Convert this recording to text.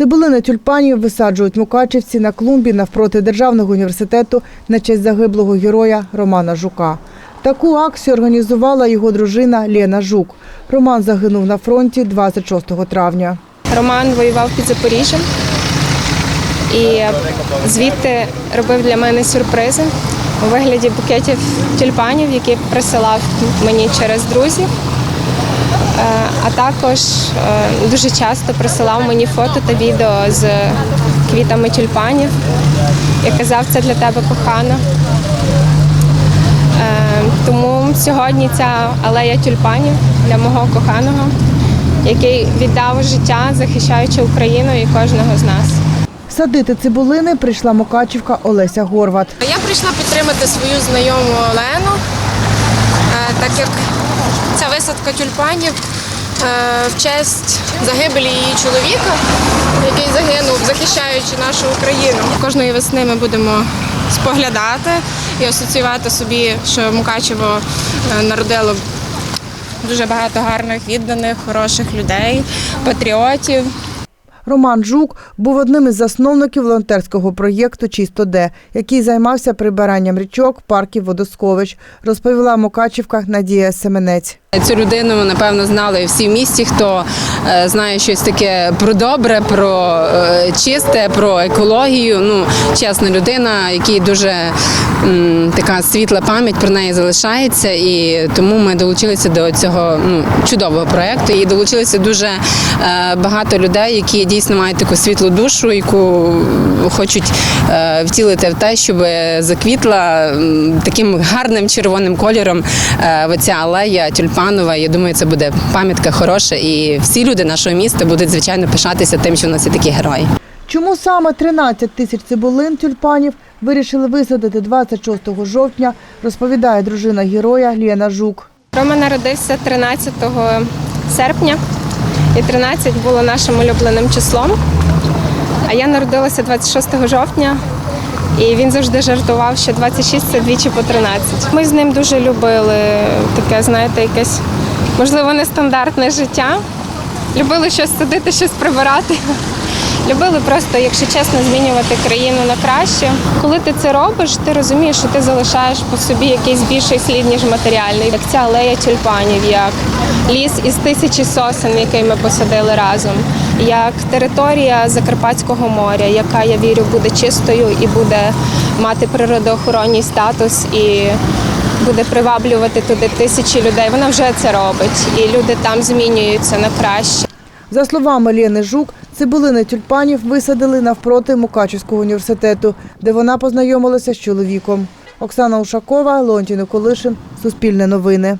Цибулини тюльпанів висаджують мукачівці на клумбі навпроти Державного університету на честь загиблого героя Романа Жука. Таку акцію організувала його дружина Лена Жук. Роман загинув на фронті 26 травня. Роман воював під Запоріжжям і звідти робив для мене сюрпризи у вигляді букетів тюльпанів, які присилав мені через друзів. Е, А також е, дуже часто присилав мені фото та відео з квітами тюльпанів і казав, це для тебе кохана. Е, Тому сьогодні ця алея тюльпанів для мого коханого, який віддав життя, захищаючи Україну і кожного з нас. Садити цибулини прийшла мукачівка Олеся Горват. Я прийшла підтримати свою знайому Олену, так як ця висадка тюльпанів е, в честь загибелі її чоловіка, який загинув, захищаючи нашу Україну. Кожної весни ми будемо споглядати і асоціювати собі, що Мукачево е, народило дуже багато гарних, відданих, хороших людей, патріотів. Роман Жук був одним із засновників волонтерського проєкту Чисто Де, який займався прибиранням річок, парків, водосховищ, розповіла Мукачівка Надія Семенець. Цю людину напевно знали всі в місті, хто е, знає щось таке про добре, про е, чисте, про екологію. Ну, чесна людина, якій дуже така світла пам'ять про неї залишається. І тому ми долучилися до цього ну, чудового проєкту. І долучилися дуже е, багато людей, які дійсно мають таку світлу душу, яку хочуть е, втілити в те, щоб заквітла таким гарним червоним кольором е, оця алея тюльпанова. Я думаю, це буде пам'ятка хороша, і всі люди нашого міста будуть звичайно пишатися тим, що в нас є такі герої. Чому саме 13 тисяч цибулин тюльпанів вирішили висадити 26 жовтня, розповідає дружина героя Лена Жук. Рома народився 13 серпня, і 13 було нашим улюбленим числом. А я народилася 26 жовтня, і він завжди жартував, що 26 це двічі по 13. Ми з ним дуже любили таке, знаєте, якесь можливо нестандартне життя. Любили щось садити, щось прибирати. Любили просто, якщо чесно, змінювати країну на краще. Коли ти це робиш, ти розумієш, що ти залишаєш по собі якийсь більший слід, ніж матеріальний. Як ця алея тюльпанів, як ліс із тисячі сосен, який ми посадили разом, як територія Закарпатського моря, яка я вірю буде чистою і буде мати природоохоронний статус і буде приваблювати туди тисячі людей. Вона вже це робить, і люди там змінюються на краще. За словами Лєни Жук, цибулини тюльпанів висадили навпроти Мукачівського університету, де вона познайомилася з чоловіком. Оксана Ушакова, Леонтій Николишин, Суспільне новини.